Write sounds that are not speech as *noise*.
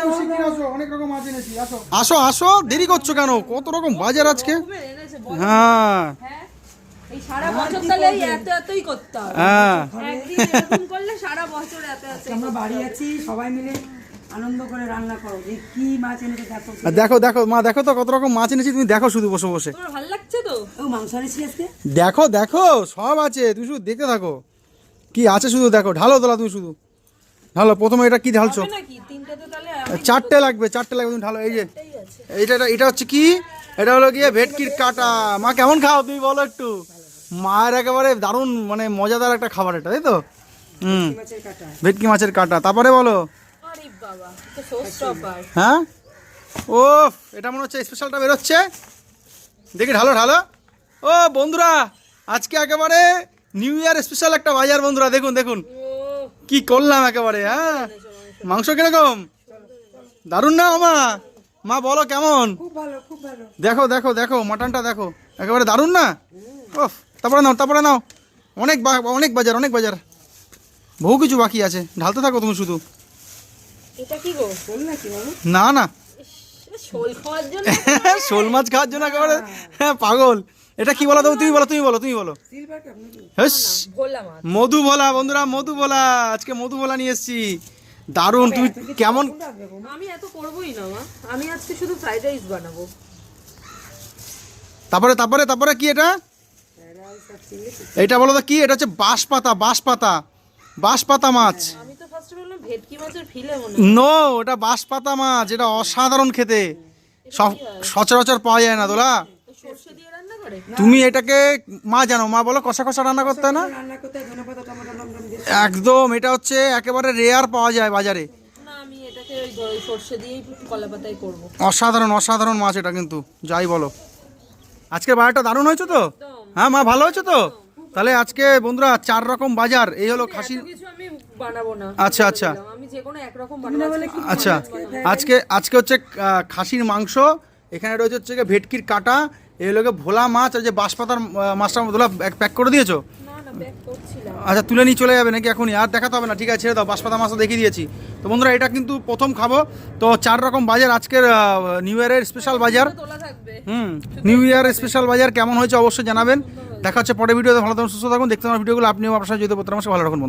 আসো অনেক রকম মাছ এনেছি আসো। আসো আসো দেরি করছ কেন? কত রকম বাজার আজকে। হ্যাঁ। হ্যাঁ? এই সারা বছর তাহলে এই এত এতই করতে হবে। হ্যাঁ। একদিন এরকম করলে সারা বছর এত এত আমরা বাড়ি আছি সবাই মিলে আনন্দ করে রান্না করো। যে কি মাছ এনেছে দেখো। দেখো মা দেখো তো কত রকম মাছ এনেছি তুমি দেখো শুধু বসে বসে। তোমার ভালো লাগছে তো? ও মাংস এনেছি আজকে? দেখো দেখো সব আছে তুমি শুধু দেখতে থাকো। কি আছে শুধু দেখো ঢালো তোলা তুমি শুধু। ঢালো প্রথমে এটা কি ঢালছো? চারটে লাগবে চারটে লাগবে তুমি ঢালো এই যে এইটা এটা- এটা হচ্ছে কি? এটা হলো গিয়ে ভেটকির কাটা। মা কেমন খাও তুমি বলো একটু? মায়ের একেবারে দারুণ মানে মজাদার একটা খাবার এটা তাই তো? হুম। ভেটকি মাছের কাটা। তারপরে বলো। হ্যাঁ? ও এটা মনে হচ্ছে স্পেশালটা বেরোচ্ছে। দেখি ঢালো ঢালো। ও বন্ধুরা আজকে একেবারে নিউ ইয়ার স্পেশাল একটা বাজার বন্ধুরা। দেখুন দেখুন। কি করলাম একেবারে হ্যাঁ? মাংস কীরকম? দারুণ না মা? মা বলো কেমন? দেখো দেখো দেখো মাটনটা দেখো। একেবারে দারুণ না? ওফ তারপরে নাও তারপরে নাও। অনেক অনেক বাজার অনেক বাজার। বহু কিছু বাকি আছে। ঢালতে থাকো তুমি শুধু। বল না না। *laughs* শোল মাছ খাওয়ার জন্য একেবারে হ্যাঁ পাগল। এটা কি বলো তো তুমি বলো তুমি বলো তুমি বলো। মধু ভোলা বন্ধুরা মধু ভোলা। আজকে মধু ভোলা নিয়ে এসেছি। দারুণ তুমি কেমন আমি এত করবোই না মা। আমি আজকে শুধু ফ্রাইড রাইস বানাবো। তারপরে তারপরে তারপরে কি এটা? এটা বলো তো কি? এটা হচ্ছে বাঁশ পাতা বাঁশ পাতা বাঁশ পাতা মাছ। আমি তো ফার্স্টে বললাম ভেটকি মাছের ফিলে মনে নো এটা বাঁশ পাতা মাছ এটা অসাধারণ খেতে। সব সচরাচর পাওয়া যায় না দোলা। সর্ষে দিয়ে রান্না করে? তুমি এটাকে মা জানো মা বলো কষা কষা রান্না করতে না? একদম এটা হচ্ছে একেবারে রেয়ার পাওয়া যায় বাজারে। না আমি এটাকে ওই দ- সর্ষে দিয়েই কলা পাতায় করব। অসাধারণ অসাধারণ মাছ এটা কিন্তু যাই বলো। আজকে বাজারটা দারুণ হয়েছে তো? হ্যাঁ মা ভালো হয়েছে তো? তাহলে আজকে বন্ধুরা চার রকম বাজার এই হলো খাসি এত কিছু আমি বানাবো না। আচ্ছা আচ্ছা। আচ্ছা আজকে আজকে হচ্ছে খাসির মাংস এখানে রয়েছে হচ্ছে গিয়ে ভেটকির কাটা এই গিয়ে ভোলা মাছ আর যে বাঁশপাতার মাছটা দোলা প্যাক করে দিয়েছ? আচ্ছা তুলে নিয়ে চলে যাবে নাকি এখনই? আর দেখাতে হবে না ঠিক আছে ছেড়ে দাও বাঁশপাতা মাছটা দেখিয়ে দিয়েছি। তো বন্ধুরা এটা কিন্তু প্রথম খাব। তো চার রকম বাজার আজকের নিউ ইয়ারের স্পেশাল বাজার। হুম নিউ ইয়ার স্পেশাল বাজার কেমন হয়েছে অবশ্যই জানাবেন। দেখা হচ্ছে পরে ভিডিওতে ভালো থাকুন সুস্থ থাকুন দেখতে আমার ভিডিওগুলো আপনিও আপনার সাথে যদি আমার ভালো রাখুন বন্ধু